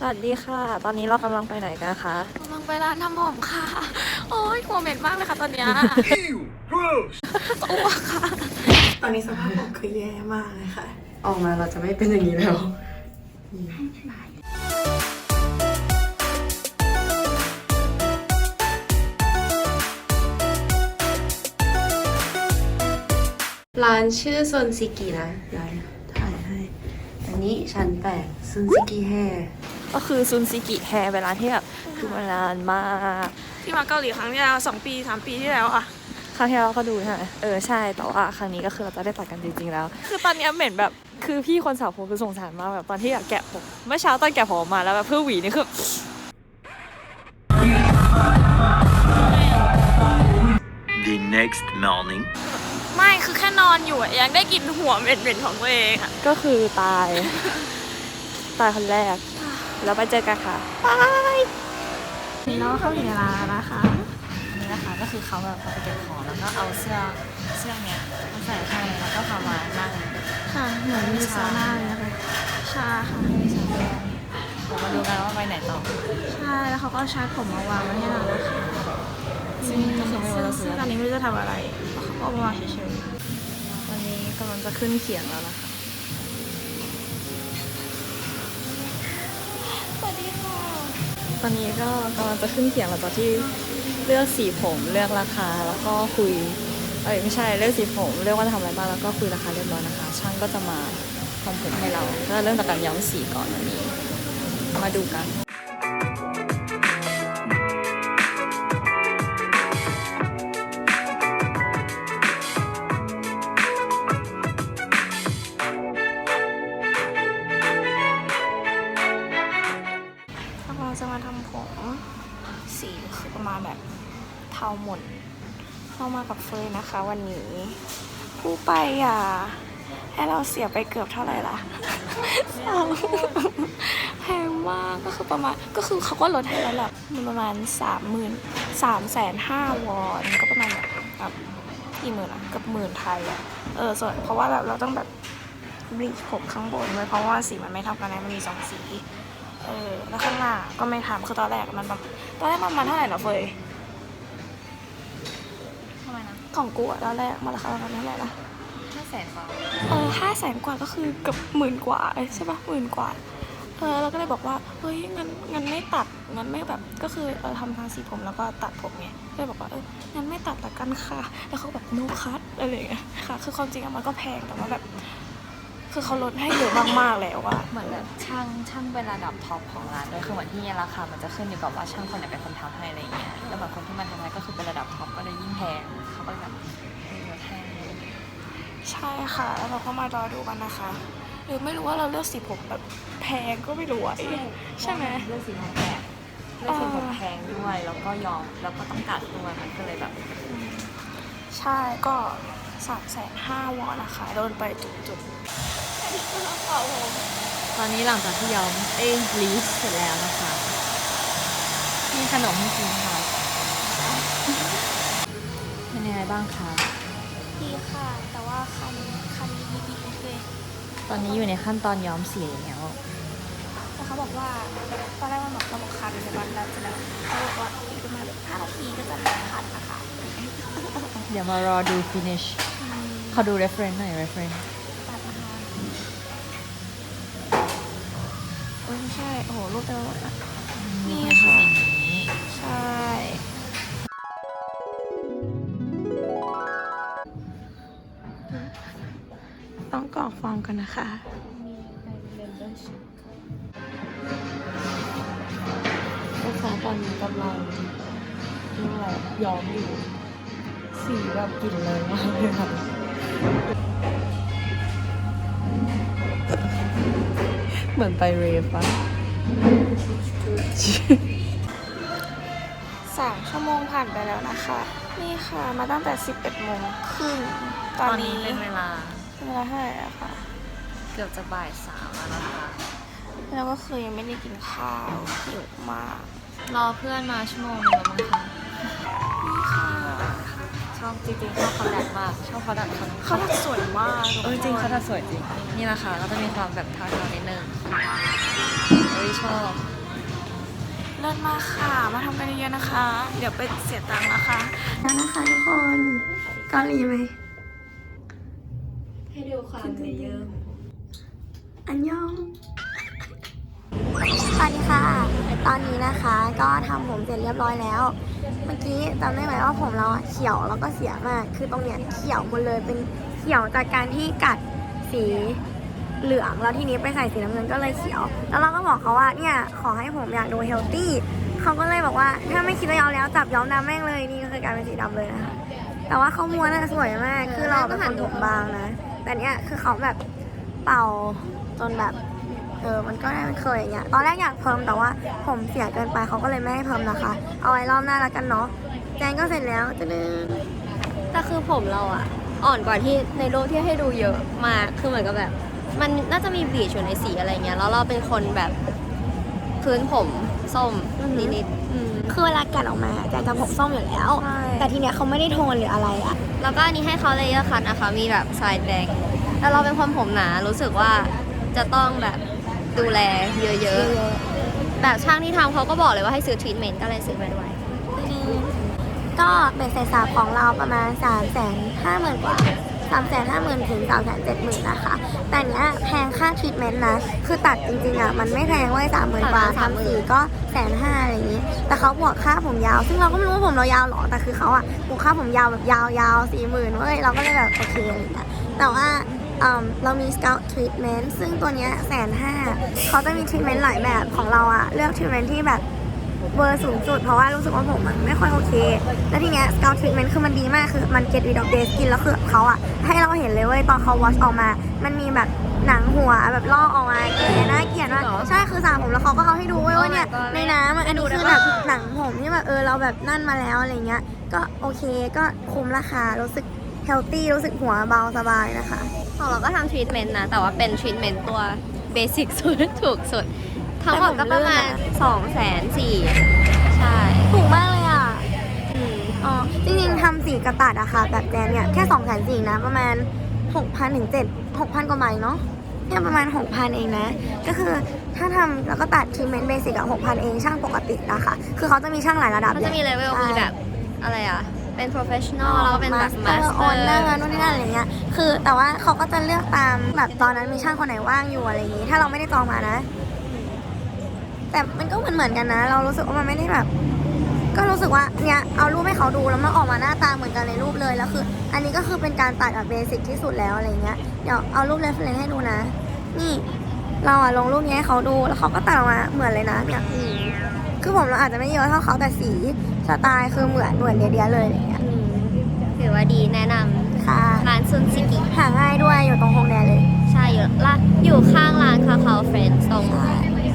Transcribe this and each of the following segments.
สวัสดีค่ะ ตอนนี้เรากำลังไปไหนกันคะ กำลังไปร้านทำผมค่ะ โอ้ยหัวเหม็นมากเลยค่ะตอนเนี้ย Ew, gross. อ้วกค่ะ ตอนนี้สภาพผมคือแย่มากเลยค่ะ ออกมาเราจะไม่เป็นอย่างนี้แล้ว ร้านชื่อซนซิกินะเดี๋ยวถ่ายให้ อันนี้ชั้นแปดซุนซิกิแฮ ก็คือซุนซิกิแฮร์เวลาที่แบบคือมานานมากที่มาเกาหลีครั้งที่แล้วสองปีสามปีที่แล้วอะครั้งที่แล้วเราก็ดูใช่ไหมเออใช่แต่ว่าครั้งนี้ก็คือเราจะได้ตัดกันจริงๆแล้ว คือตอนเนี้ยเหม็นแบบคือพี่คนสาวผมคือสงสารมากแบบตอนที่แบบแกะผมเมื่อเช้าตอนแกะผมออกมาแล้วแบบเพื่อหวีนี่คือ The next morning. ไม่คือแค่นอนอยู่อะยังได้กลินหัวเหม็นๆของตัวเองอะก็คือตาย ตายคนแรก แล้วไปเจอกันค่ะบายนี่เราเข้าอยู่ในร้านนะคะนี่นะคะก็คือเขาแบบไปเก็บของแล้วก็เอาเสื้อเสื้อเนี้ยมาใส่ให้แล้วก็พามานั่งค่ะเหมือนมีซาวน่าเลยนะคะชาค่ะเรามาดูกันว่าไปไหนต่อใช่แล้วเขาก็ชาร์จผมมาวางไว้ให้เรานะคะซึ่งก็คือไม่รู้จะซื้อซึ่งอะตไรอนนี้ไม่รู้จะทำอะไรเพราะเขาก็เอามาวางเฉยตอนนี้กำลังจะขึ้นเขียงแล้วนะคะ อนนี้ก็กำลังจะขึ้นเขียงหลังจากที่เลือกสีผมเลือกราคาแล้วก็คุยเอ้ยไม่ใช่เลือกสีผมเลือกว่าจะทำอะไรบ้างแล้วก็คุยราคาเรียบร้อยนะคะ ช่างก็จะมาทำผมให้เราก็เริ่มจากการย้อมสีก่อนวันนี้ มาดูกัน เทาหม่นเข้ามากับเฟยนะคะ วันนี้ผู้ไปอะให้เราเสียไปเกือบเท่าไหร่ล่ะสามแพงมากก็คือประมาณก็คือเขาก็ลดให้แล้วแหละมันประมาณสามหมื่นสามแสนห้าวอนก็ประมาณแบบกี่หมื่นอะกับหมื่นไทยอะเออส่วนเพราะว่าแบบเราต้องแบบบลีชผมข้างบนไว้เพราะว่าสีมันไม่เท่ากันนะมันมีสองสี เออ แล้วข้างหน้าก็ไม่ทำคือตอนแรกมันแบบตอนแรกมันประมาณเท่าไหร่นะเฟย ของกูอะตอนแรกมันราคาประมาณเท่าไหร่นะห้าแสนกว่าเออห้าแสนกว่าก็คือเกือบหมื่นกว่าเอ้ยใช่ปะหมื่นกว่าเออเราก็เลยบอกว่าเฮ้ยงั้นงั้นไม่ตัดงั้นไม่แบบก็คือเออทำทางสีผมแล้วก็ตัดผมไงก็เลยบอกว่าเอองั้นไม่ตัดละกันค่ะ แล้วเขาแบบ no cut อะไรอย่างเงี้ยค่ะ คือความจริงอะมันก็แพงแต่ว่าแบบ คือเขาลดให้เยอะมากๆแล้วอะเหมือนแบบช่างช่างเป็นระดับท็อปของร้านด้วยคือเหมือนที่ราคามันจะขึ้นอยู่กับว่าช่างคนไหนเป็นคนทำให้อะไรอย่างเงี้ยแล้วแบบคนที่มาทำให้ก็คือเป็นระดับท็อปก็เลยยิ่งแพงเขาก็เลยแบบเยอะแพงใช่ค่ะ แล้วเราก็มารอดูกันนะคะ หรือไม่รู้ว่าเราเลือกสีผมแบบแพงก็ไม่รู้อะใช่ไหมเลือกสีผมแพงเลือกสีผมแพงด้วยแล้วก็ยอมแล้วก็ต้องกัดด้วยมันก็เลยแบบใช่ก็สามแสนห้าวอนนะคะ โดนไปจุดๆ ตอนนี้หลังจากที่ยอมเอ้ยลีสเสร็จแล้วนะคะ มีขนมให้กินค่ะ เป็นยังไงบ้างคะดีค่ะ แต่ว่าคันคันบีบีเลยตอนนี้อยู่ในขั้นตอนย้อมสีแล้วแต่เขาบอกว่าตอนแรกมันบอกเราบอกคันใช่ปะแล้วเสร็จแล้วเขาบอกว่าอีกประมาณแบบห้านาทีก็จะหายคันนะคะ เดี๋ยวมารอดู finish ขอดู reference หน่อย reference ตัดนะคะโอ้ย ไม่ใช่ โอ้โหรูปเต็มไปหมดละนี่นี่ค่ะค่ะอย่างนี้ใช่ ต้องกรอกฟอร์มกันนะคะ ลูกค้าตอนนี้กำลังนี่แหละย้อมอยู่ สีแบบกลิ่นเลยมากเลยค่ะ เหมือนไปเรฟอะสามชั่วโมงผ่านไปแล้วนะคะ นี่ค่ะมาตั้งแต่ 11โมงครึ่งตอนนี้เป็นเวลาเป็นเวลาเท่าไหร่อะคะเกือบจะบ่ายสามแล้วนะคะ แล้วก็คือยังไม่ได้กินข้าวหิวมาก รอเพื่อนมาชั่วโมงนึงแล้วมั้งคะนี่ค่ะช อบจริงๆชอบเขาดัดมากชอบเขาดัดเขาเขาทักสวยมากเออจริงเขาดัดสวยจริง นี่นะคะก็จะมีความแบบเทาๆนิดนึงเฮ้ยชอบเลิศมากค่ะมาทำกันเยอะๆนะคะ เดี๋ยวไปเสียตังค์นะคะนั่นนะคะทุกคนเกาหลีไหมให้ดูความเลเยอร์อันยอง สวัสดีค่ะ ตอนนี้นะคะก็ทำผมเสร็จเรียบร้อยแล้ว เมื่อกี้จำได้ไหมว่าผมเราอะเขียวแล้วก็เสียมาก คือตรงเนี้ยเขียวหมดเลยเป็นเขียวจากการที่กัดสีเหลืองแล้วทีนี้ไปใส่สีน้ำเงินก็เลยเขียว แล้วเราก็บอกเขาว่าเนี่ยขอให้ผมอยากดูเฮลตี้เขาก็เลยบอกว่าถ้าไม่คิดจะย้อมแล้วจับย้อมดำแม่งเลยนี่ก็คือกลายเป็นสีดำเลยนะคะแต่ว่าเขาม้วนอะสวยมาก คือเราเป็นคนผมบางนะ แต่เนี้ยคือเขาแบบเป่าจนแบบ เออมันก็ได้เป็นเคยอย่างเงี้ยตอนแรกอยากเพิ่มแต่ว่าผมเสียเกินไปเขาก็เลยไม่ให้เพิ่มนะคะ เอาไว้รอบหน้าแล้วกันเนาะแจงก็เสร็จแล้วจะนึงแต่คือผมเราอะอ่อนกว่าที่ในรูปที่ให้ดูเยอะมากคือเหมือนกับแบบ มันน่าจะมีบลีชอยู่ในสีอะไรเงี้ยแล้วเราเป็นคนแบบพื้นผมส้มนิดๆอืมคือเวลากัดออกมาแจงจะผมส้มอยู่แล้วใช่แต่ทีเนี้ยเขาไม่ได้โทนหรืออะไรอะแล้วก็อันนี้ให้เขาเลเยอร์คัทนะคะมีแบบไซด์แบงแต่เราเป็นคนผมหนารู้สึกว่าจะต้องแบบ ดูแลเยอะๆ แบบช่างที่ทำเขาก็บอกเลยว่าให้ซื้อทรีทเมนต์ก็เลยซื้อมาด้วย ก็เป็นเศษสาบของเราประมาณ3ามแสนห้าหมื่นกว่า3ามแสนห้าหมื่นถึง3ามแสนเจ็ดหมื่นนะคะ แต่เนี้ยแพงค่าทรีทเมนต์นะ คือตัดจริงๆอะ มันไม่แพงเว้ยสามหมื่นกว่าสามหมื่นทำสีก็แสนห้าอะไรอย่างงี้ แต่เขาบวกค่าผมยาว ซึ่งเราก็ไม่รู้ว่าผมเรายาวหรอ แต่คือเขาอะบวกค่าผมยาวแบบยาวๆสี่หมื่นเว้ย เราก็เลยแบบโอเคอะไรอย่างเงี้ยแต่ว่าเอิ่ม เรามี Scout Treatment ซึ่งตัวเนี้ยแสนห้าเขาจะมี treatment หลายแบบของเราอะเลือก treatment ที่แบบเบอร์สูงสุด เพราะว่ารู้สึกว่าผมมันไม่ค่อยโอเค แล้วทีเนี้ย Scout Treatment คือมันดีมากคือมัน get rid of dead skin แล้วคือเขาอะให้เราเห็นเลยเว้ยตอนเขา wash ออกมา มันมีแบบหนังหัวแบบลอกออกมาเก๋น่าเกลียดมากใช่คือสระผมแล้วเขาก็เอาให้ดูเว้ยว่าเนี่ย Oh my god ในน้ำอะอันนี้คือแบบหนังผมที่แบบเออเราแบบนั่นมาแล้วอะไรเงี้ยก็โอเคก็คุ้มราคารู้สึก healthy รู้สึกหัวเบาสบายนะคะของเราก็ทำทรีทเมนต์นะ แต่ว่าเป็นทรีทเมนต์ตัวเบสิกสุดถูกสุด ทั้งหมดก็ประมาณ2องแสนสี่ใช่ ถูกมากเลยอะอืมอ๋อจริงๆทำสีกระตัดอะค่ะ แบบแจนเนี่ย แค่2องแสนสี่นะ ประมาณ 6,000ถึง7 6,000 กว่าใบเนาะแค่ประมาณ 6,000 เองนะ ก็คือถ้าทำแล้วก็ตัดทรีเมนต์เบสิกอะ6,000 เองช่างปกตินะคะ คือเขาจะมีช่างหลายระดับก็จะมีเลเวลใช่มีแบบอะไรอะ เป็น professional แล้วก็เป็นแบบมาสเตอ master ร์ออเนอร์นู่นนี่นั่นอะไรเงี้ย คือแต่ว่าเขาก็จะเลือกตามแบบตอนนั้นมีช่างคนไหนว่างอยู่อะไรอย่างงี้ ถ้าเราไม่ได้จองมานะ แต่มันก็เหมือนเหมือนๆกันนะ เรารู้สึกว่ามันไม่ได้แบบ ก็รู้สึกว่าเนี่ยเอารูปให้เขาดูแล้วมันออกมาหน้าตาเหมือนกันในรูปเลยแล้วคือ อันนี้ก็คือเป็นการตัดแบบเบสิกที่สุดแล้วอะไรเงี้ย เดี๋ยวเอารูปเรฟเฟรนให้ดูนะ นี่ เราอะลงรูปนี้ให้เขาดูแล้วเขาก็ตัดออกมาเหมือนเลยนะเนี่ย คือผมเราอาจจะไม่เยอะเท่าเขาแต่สีสไตล์คือเหมือนเหมือนเดียๆเลยอะไรเงี้ยอืมถือว่าดีแนะนค่ะำร้านซุนซิกิหาง่ายด้วยอยู่ตรงโฮงแดเลย ใช่อยู่ละอยู่ข้างร้านคาคาเฟรนตรง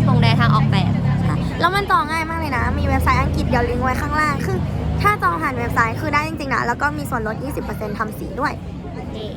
ตรงแดทางออกแบบค่ะแล้วมันจองง่ายมากเลยนะ มีเว็บไซต์อังกฤษเดี๋ยวลิงก์ไว้ข้างล่างคือ ถ้าจองผ่านเว็บไซต์คือได้จริงๆนะแล้วก็มีส่วนลด 20%ทำสีด้วยนี่